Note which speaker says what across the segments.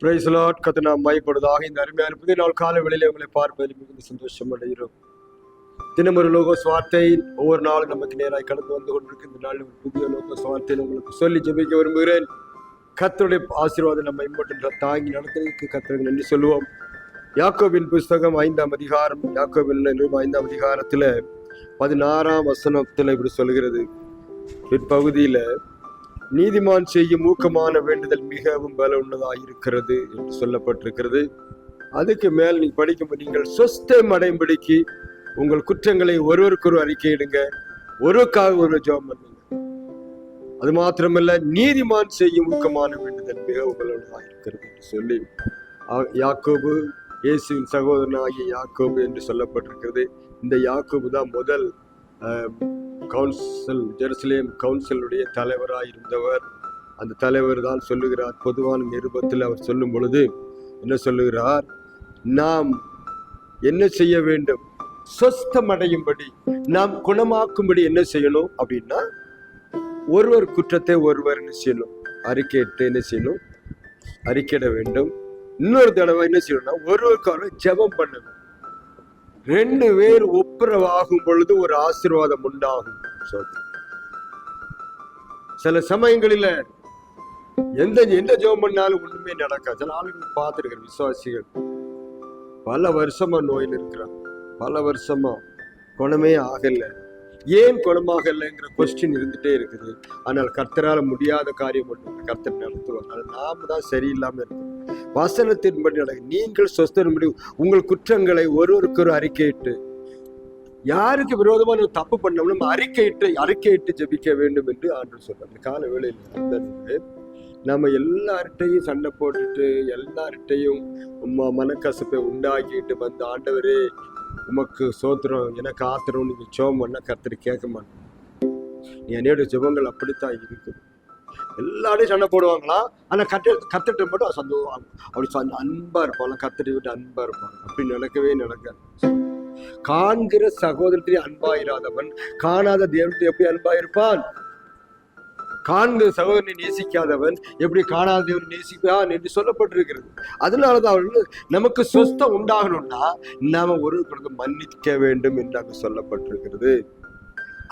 Speaker 1: பிரைஸ்லாட் கத்து நாம் மைப்படுவதாக இந்த அருமையான புதிய நாள் காலை வேளையிலே உங்களை பார்ப்பதில் மிகுந்த சந்தோஷம் அடைகிறோம். தினமொரு லோகோஸ் வார்த்தை ஒவ்வொரு நாளும் நமக்கு நேராக கடந்து வந்து கொண்டிருக்கு இந்த நாள் ஒரு புதிய லோகோஸ் வார்த்தையை உங்களுக்கு சொல்லி ஜெபிக்க விரும்புகிறேன். கத்தருடைய ஆசீர்வாதம் நம்ம இம்மட்டும் தாங்கி நடத்துறதுக்கு கத்தருக்கு நன்றி சொல்லுவோம். யாக்கோபின் புஸ்தகம் ஐந்தாம் அதிகாரம் யாக்கோபின் ஐந்தாம் அதிகாரத்தில் பதினாறாம் வசனத்தில் இப்படி சொல்கிறது. பிற்பகுதியில் நீதிமான் செய்யும் ஊக்கமான வேண்டுதல் மிகவும் பல உள்ளதாயிருக்கிறது என்று சொல்லப்பட்டிருக்கிறது. அதுக்கு மேல் நீ படிக்கும்போது நீங்கள் சொஸ்தம் அடையும்படிக்கு உங்கள் குற்றங்களை ஒருவருக்கொரு அறிக்கையிடுங்க ஒருவருக்காக ஒரு ஜோம் பண்ணுங்க. அது மாத்திரமல்ல நீதிமான் செய்யும் ஊக்கமான வேண்டுதல் மிகவும் பல உள்ளதாயிருக்கிறது என்று சொல்லி யாக்கோபு இயேசுவின் சகோதரனாகிய யாக்கோபு என்று சொல்லப்பட்டிருக்கிறது. இந்த யாக்கோபு தான் முதல் கவுன்சில் ஜெருசலேம் கவுன்சிலுடைய தலைவராக இருந்தவர். அந்த தலைவர் தான் சொல்லுகிறார் பொதுவான நிருபத்தில் அவர் சொல்லும் பொழுது என்ன சொல்லுகிறார்? நாம் என்ன செய்ய வேண்டும்? சொஸ்தமடையும்படி நாம் குணமாக்கும்படி என்ன செய்யணும் அப்படின்னா ஒருவர் குற்றத்தை ஒருவர் என்ன செய்யணும்? அறிக்கையிட்டு என்ன செய்யணும்? அறிக்கையிட வேண்டும். இன்னொரு தடவை என்ன செய்யணும்னா ஒருவருக்காக ஜெபம் பண்ணணும். ரெண்டு பேர் ஒப்புரவாகும் பொழுது ஒரு ஆசீர்வாதம் உண்டாகும். சில சமயங்களில எந்த எந்த ஜெபம் பண்ணாலும் ஒண்ணுமே நடக்காது. சில ஆளுங்க பார்த்துருக்கிற விசுவாசிகள் பல வருஷமா நோயில் இருக்கிறாங்க. பல வருஷமா குணமே ஆகலை. ஏன் குணமாகலைங்கிற கொஸ்டின் இருந்துட்டே இருக்குது. ஆனால் கர்த்தரால முடியாத காரியம் ஒன்று கர்த்தர் நடத்துவார். அது நாம தான் சரியில்லாம இருக்கும் வசனத்தின்படி நடக்கும் நீங்கள் சொஸ்தன்படி உங்கள் குற்றங்களை ஒருவருக்கொரு அறிக்கையிட்டு யாருக்கு விரோதமா நம்ம தப்பு பண்ணோம் நம்ம அறிக்கையிட்டு அறிக்கையிட்டு ஜெபிக்க வேண்டும் என்று ஆண்டு சொல்றார். அந்த கால வேளையில் அந்த நம்ம எல்லார்ட்டையும் சண்டை போட்டுட்டு எல்லார்ட்டையும் ம- மனக்கசப்பை உண்டாக்கிட்டு வந்து ஆண்டவரே உமக்கு சோத்திரம் எனக்கு ஆத்திரம் நீங்கள் சோம் பண்ண கர்த்தர் கேட்க மாட்டேன் என்னோட ஜபங்கள் அப்படித்தான் இருக்குது எல்லாரையும் சண்டை போடுவாங்களா? ஆனால் கத்த கத்துட்டு மட்டும் சந்தோஷம். அப்படி சொந்த அன்பா இருப்பாங்க கத்துட்டு விட்டு அன்பா இருப்பாங்க அப்படி நடக்கவே நடக்காது. காண்கிற சகோதரத்திலே அன்பாயிராதவன். காணாத தேவனத்தை எப்படி அன்பாயிருப்பான். காண்கிற சகோதரனை நேசிக்காதவன் எப்படி காணாத தேவன் நேசிப்பான் என்று சொல்லப்பட்டிருக்கிறது. அதனாலதான் அவர்கள் நமக்கு சொஸ்தம் உண்டாகணும்னா நாம ஒருவருக்கு மன்னிக்க வேண்டும் என்று அங்கு சொல்லப்பட்டிருக்கிறது.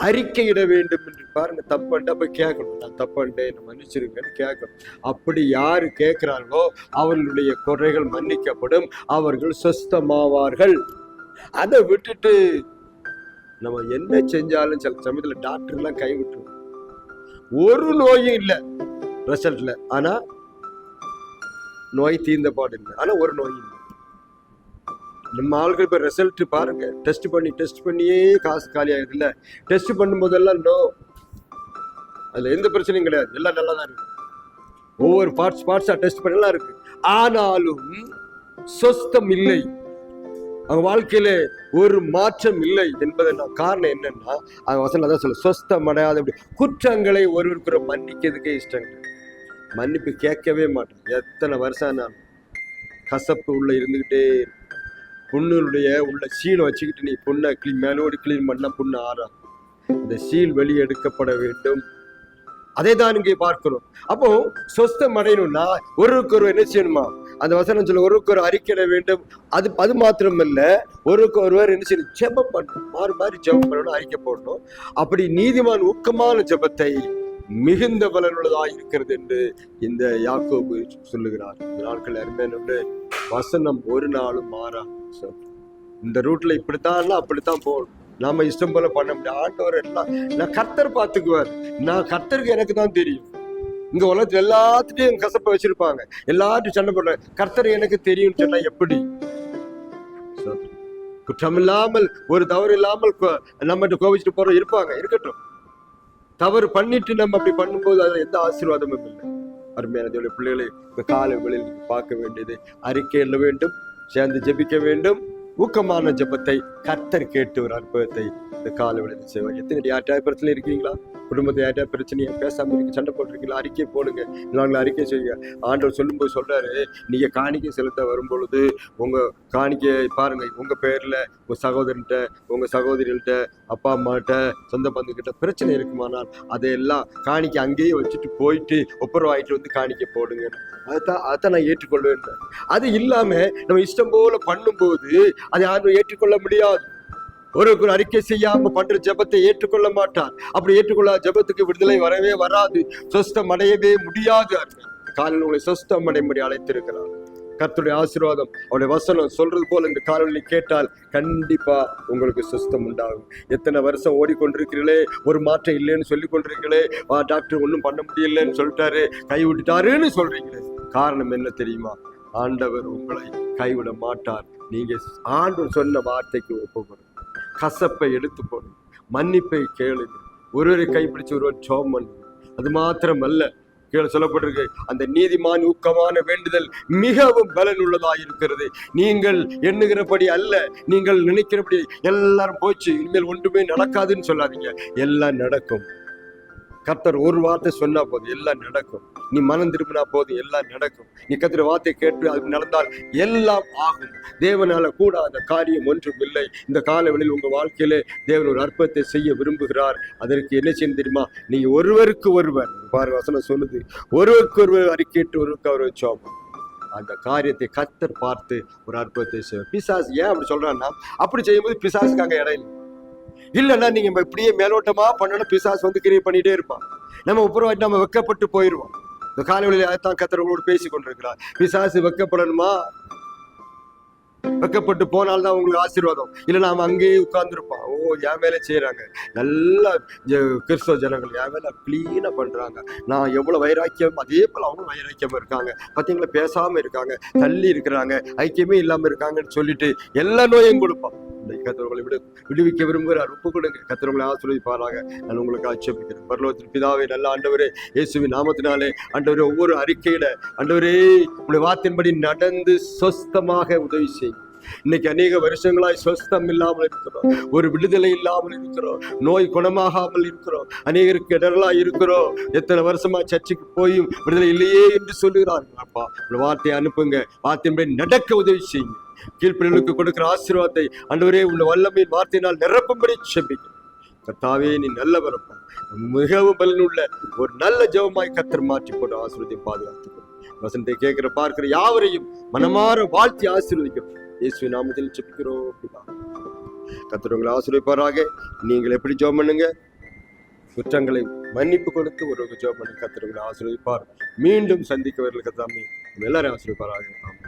Speaker 1: அறிக்கையிட வேண்டும் என்று பாருங்க தப்புண்டா போய் கேட்கணும். நான் தப்புண்டே என்னை மன்னிச்சிருங்கன்னு கேட்கணும். அப்படி யாரு கேட்கிறார்களோ அவர்களுடைய குறைகள் மன்னிக்கப்படும். அவர்கள் சொஸ்தமாவார்கள். அதை விட்டுட்டு நம்ம என்ன செஞ்சாலும் சில சமயத்துல டாக்டர்லாம் கை ஒரு நோயும் இல்லை ரிசல்ட்ல ஆனா நோய் தீர்ந்த பாடு இல்லை. ஆனா ஒரு நோயும் இல்லை. நம்ம ஆளுகள் இப்ப ரிசல்ட் பாருங்க. டெஸ்ட் பண்ணி டெஸ்ட் பண்ணியே காசு காலி ஆகுது இல்ல. டெஸ்ட் பண்ணும்போதெல்லாம் நோ அதுல எந்த பிரச்சனையும் கிடையாது. எல்லாம் நல்லா தான் இருக்கு. ஒவ்வொரு பார்ட்ஸ் பார்ட்ஸா டெஸ்ட் பண்ணலாம் இருக்கு. ஆனாலும் சொஸ்தம் இல்லை. அவங்க வாழ்க்கையில ஒரு மாற்றம் இல்லை என்பதன் காரணம் என்னன்னா அவங்க வசனம் அதான் சொல்ல சொஸ்தம் அடையாது அப்படி. குற்றங்களை ஒருவருக்கு மன்னிக்கிறதுக்கே இஷ்டம் மன்னிப்பு கேட்கவே மாட்டேன் எத்தனை வருஷம் நான் கசப்பு உள்ள இருந்துகிட்டே பொண்ணுடைய உள்ள சீலை வச்சுக்கிட்டு நீ பொண்ணை கிளீன் மேலோடு கிளீன் பண்ண பொண்ணு ஆறா. இந்த சீல் வெளியெடுக்கப்பட வேண்டும். அதை தான் இங்கே பார்க்கிறோம். அப்போ சொஸ்தம் அடையணும்னா ஒருவருக்கு ஒரு என்ன செய்யணுமா? அந்த வசனம் சொல்ல ஒருவருக்கு ஒரு அறிக்கையிட வேண்டும். அது அது மாத்திரம் ஒருக்கு ஒருவருக்கு ஒருவர் என்ன செய்யணும்? ஜெபம் பண்ணணும். மாறி மாறி ஜெபம் பண்ணணும் அறிக்கை போடணும். அப்படி நீதிமான் ஊக்கமான ஜெபத்தை மிகுந்த பலனுள்ளதாக இருக்கிறது என்று இந்த யாக்கோபு சொல்லுகிறார். இந்த நாட்கள் அருமையான வசனம் ஒரு நாளும் மாறா. இந்த ரூட்ல இப்படித்தான் அப்படித்தான் போகணும். நாம இஷ்டம் போல பண்ண முடியாது ஆண்டவர் எல்லாம் நான் கர்த்தர் பார்த்துக்குவார். நான் கர்த்தருக்கு எனக்கு தான் தெரியும். இந்த உலகத்துல எல்லாத்துட்டையும் கசப்பை வச்சிருப்பாங்க. எல்லார்ட்டும் சண்டை போடுறேன் கர்த்தர் எனக்கு தெரியும் சொன்னா எப்படி? குற்றம் குற்றமில்லாமல் ஒரு தவறு இல்லாமல் நம்மகிட்ட கோபிச்சுட்டு போறோம் இருப்பாங்க இருக்கட்டும். தவறு பண்ணிட்டு நம்ம அப்படி பண்ணும்போது அதுல எந்த ஆசீர்வாதமும் இல்லை. அருமையான தேவனுடைய பிள்ளைகளை இந்த காலை பார்க்க வேண்டியது அறிக்கை எழுத வேண்டும் சேர்ந்து ஜெபிக்க வேண்டும். ஊக்கமான ஜெபத்தை கர்த்தர் கேட்டு ஒரு அற்புதத்தை இந்த கால விளையாட்டு செய்வாங்க எத்தனை யார்ட்டா பிரச்சனை இருக்கீங்களா? குடும்பத்தை யார்ட்டா பிரச்சனையை பேசாம இருக்கு சண்டை போட்டிருக்கீங்களா? அறிக்கை போடுங்க. நாங்கள் அறிக்கை செய்யுங்க. ஆண்டவர் சொல்லும்போது சொல்றாரு நீங்க காணிக்கை செலுத்த வரும்பொழுது உங்க காணிக்கை பாருங்க. உங்க பேர்ல உங்க சகோதரன்ட்ட உங்க சகோதரிகள்கிட்ட அப்பா அம்மாட்ட சொந்த பந்துக்கிட்ட பிரச்சனை இருக்குமானால் அதையெல்லாம் காணிக்கை அங்கேயே வச்சுட்டு போயிட்டு ஒப்புரவாயிட்டு வந்து காணிக்கை போடுங்க. அதான் அதான் நான் ஏற்றுக்கொள்வேன். அது இல்லாம நம்ம இஷ்டம் போல பண்ணும்போது அதை யாரும் ஏற்றுக்கொள்ள முடியாது. ஒருவர் அறிக்கை செய்யாம பண்ற ஜெபத்தை ஏற்றுக்கொள்ள மாட்டார். அப்படி ஏற்றுக்கொள்ள ஜெபத்துக்கு விடுதலை வரவே வராது. சொஸ்தம் அடையவே முடியாது. காலையில் உங்களை சொஸ்தம் அடையும்படி அழைத்திருக்கிறார். கர்த்தருடைய ஆசீர்வாதம் அவருடைய வசனம் சொல்றது போல இந்த காலவெளி கேட்டால் கண்டிப்பா உங்களுக்கு சுஸ்தம் உண்டாகும். எத்தனை வருஷம் ஓடிக்கொண்டிருக்கிறீங்களே ஒரு மாற்றம் இல்லைன்னு சொல்லி கொண்டிருக்கீங்களே வா டாக்டர் ஒன்றும் பண்ண முடியலன்னு சொல்லிட்டாரு. கைவிட்டுட்டாருன்னு சொல்றீங்களே? காரணம் என்ன தெரியுமா? ஆண்டவர் உங்களை கைவிட மாட்டார். நீங்க ஆண்டு சொன்ன வார்த்தைக்கு ஒப்புக்கணும் கசப்பை எடுத்து மன்னிப்பை கேளுங்க ஒருவரை கைப்பிடிச்சு ஒருவர் சோமன் அது மாத்திரமல்ல கீழே சொல்லப்பட்டிருக்கு அந்த நீதிமான் ஊக்கமான வேண்டுதல் மிகவும் பலனுள்ளதாக இருக்கிறது. நீங்கள் எண்ணுகிறபடி அல்ல நீங்கள் நினைக்கிறபடி. எல்லாரும் போச்சு இனிமேல் ஒன்றுமே நடக்காதுன்னு சொல்லாதீங்க. எல்லாம் நடக்கும். கர்த்தர் ஒரு வார்த்தை சொன்னா போதும் எல்லாம் நடக்கும். நீ மனம் திரும்பினா போதும் எல்லாம் நடக்கும். நீ கத்திர வார்த்தை கேட்டு அது நடந்தால் எல்லாம் ஆகும். தேவனால கூடாத காரியம் ஒன்றும் இல்லை. இந்த காலவெளியில் உங்க வாழ்க்கையிலே தேவன் ஒரு அற்பத்தை செய்ய விரும்புகிறார். அதற்கு என்ன செய்யணும் தெரியுமா? நீ ஒருவருக்கு ஒருவர் பாரு வசனம் சொல்லுது ஒருவருக்கு ஒருவர் அறிக்கையிட்டு ஒருவருக்கு அவர் வச்சோம். அந்த காரியத்தை கத்தர் பார்த்து ஒரு அற்புதத்தை செய்வார். பிசாஸ் ஏன் அப்படி சொல்றான்னா அப்படி செய்யும்போது பிசாசுக்கு அங்க இடம் இல்லைன்னா நீங்க இப்படியே மேலோட்டமா பண்ணணும் பிசாஸ் வந்து கிரியை பண்ணிட்டே இருப்பான். நம்ம உப்புறவாட்டி நம்ம வெக்கப்பட்டு போயிடுவோம் இந்த காலவெளியில் தான் கத்தரவங்களோடு பேசி கொண்டிருக்கிறார். பிசாசு வெக்கப்படணுமா? வெக்கப்பட்டு போனால்தான் உங்களுக்கு ஆசீர்வாதம். இல்லை நாம அங்கேயே உட்கார்ந்துருப்போம். ஓ என் மேலே செய்கிறாங்க நல்லா கிறிஸ்தவ ஜனங்கள் என் மேலே க்ளீனாக பண்ணுறாங்க நான் எவ்வளோ வைராக்கியம் அதே போல் அவங்களும் வைராக்கியமாக இருக்காங்க. பார்த்தீங்களா பேசாமல் இருக்காங்க தள்ளி இருக்கிறாங்க ஐக்கியமே இல்லாமல் இருக்காங்கன்னு சொல்லிட்டு எல்லா நோயும் கொடுப்பான். இந்த கத்திரவங்களை விடு விடுவிக்க விரும்புகிறார் ஒப்பு கொடுங்க. கத்திரவங்களை ஆசீர்வதிப்பாராக. நான் உங்களுக்கு ஆட்சேபிக்கிறேன். பரலோகத்தின் பிதாவே நல்ல ஆண்டவரே இயேசுவின் நாமத்தினாலே ஆண்டவரே ஒவ்வொரு அறிக்கையில ஆண்டவரே உங்களுடைய வார்த்தையின்படி நடந்து சொஸ்தமாக உதவி செய்யும் இன்னைக்கு அநேக வருஷங்களாய் சொஸ்தம் இல்லாமல் இருக்கிறோம். ஒரு விடுதலை இல்லாமல் இருக்கிறோம். நோய் குணமாகாமல் இருக்கிறோம். அநேகருக்கு இடர்களா இருக்கிறோம். எத்தனை வருஷமா சர்ச்சுக்கு போயும் விடுதலை இல்லையே என்று சொல்லுகிறார்கள் அப்பா வார்த்தையை அனுப்புங்க. வார்த்தையின்படி நடக்க உதவி செய்யுங்க. கீழ்ப்பிள்ளைகளுக்கு கொடுக்கிற ஆசீர்வாதத்தை அன்றுவரே உள்ள வல்லமையின் வார்த்தையினால் நிரப்பும்படி செபிக்கிறேன் கத்தாவே நீ நல்லவரப்பா மிகவும் பலனுள்ள ஒரு நல்ல ஜெபமாய் கத்தர் மாற்றி போட்டு ஆசீர்வதியை பாதுகாத்துக்கணும் வசனத்தை கேட்கிற பார்க்கிற யாவரையும் மனமாற வாழ்த்தி ஆசீர்வதிக்கும் இயேசு நாமத்தில் செப்பிக்கிறோம் கத்துறவங்களை ஆசிரியப்பாராக நீங்கள் எப்படி ஜெபம் பண்ணுங்க? குற்றங்களை மன்னிப்பு கொடுத்து ஒருவருக்கு ஜோம் பண்ணி கத்துறவங்களை ஆசிரியப்பார் மீண்டும் சந்திக்கவர்களுக்கு தாமே எல்லாரும் ஆசீர்வதிப்பாராக. ஆமென்.